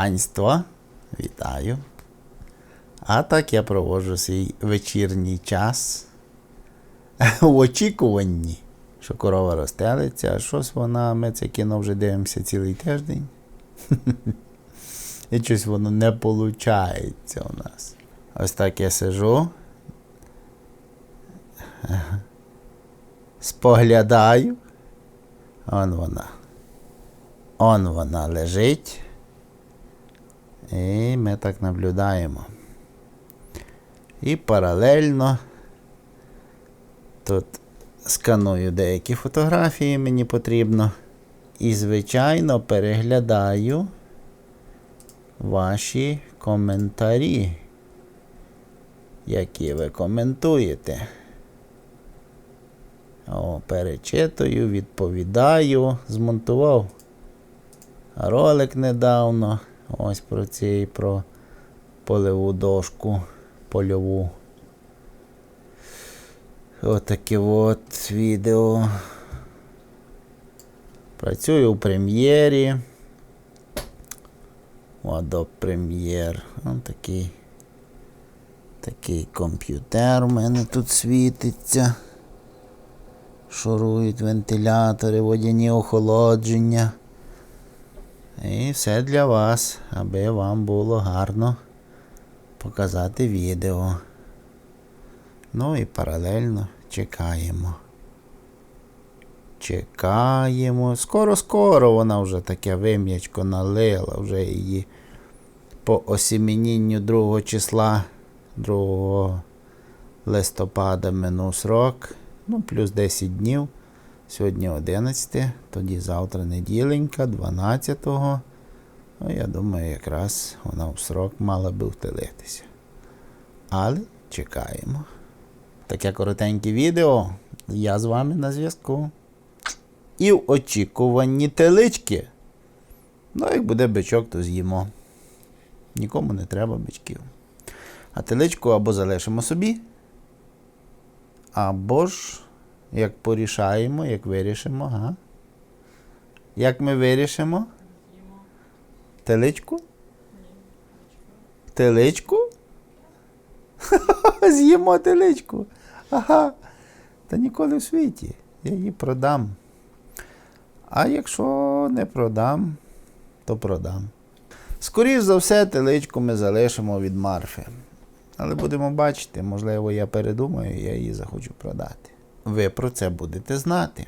Панство, вітаю. А так я проводжу свій вечірній час в очікуванні, що корова розстелиться, а щось вона, ми це кіно вже дивимося цілий тиждень. І щось воно не виходить у нас. Ось так я сижу. Споглядаю. Он вона. Он вона лежить. І ми так наблюдаємо. І паралельно тут сканую деякі фотографії, мені потрібно. І, звичайно, переглядаю ваші коментарі, які ви коментуєте. О, перечитую, відповідаю, змонтував ролик недавно. Ось про цей, про полеву дошку польову. Отаке от відео. Працюю у прем'єрі. Adobe Premiere. Ось такий. Такий комп'ютер у мене тут світиться. Шурують вентилятори, водяні охолодження. І все для вас, аби вам було гарно показати відео. Ну і паралельно чекаємо. Чекаємо. Скоро-скоро вона вже таке вим'ячко налила, вже її по осімінінню 2 числа 2 листопада минув срок. Ну, плюс 10 днів. Сьогодні 11, тоді завтра неділенька, 12-го. Ну, я думаю, якраз вона в срок мала би втелитися. Але чекаємо. Таке коротеньке відео. Я з вами на зв'язку. І в очікуванні телички. Ну, як буде бичок, то з'їмо. Нікому не треба бичків. А теличку або залишимо собі, або ж, як порішаємо, як вирішимо, га? Як ми вирішимо? Теличку? Теличку? З'їмо теличку. Ага. Та ніколи в світі. Я її продам. А якщо не продам, то продам. Скоріше за все, теличку ми залишимо від Марфи. Але будемо бачити, можливо, я передумаю, я її захочу продати. Ви про це будете знати.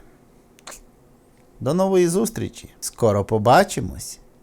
До нової зустрічі! Скоро побачимось!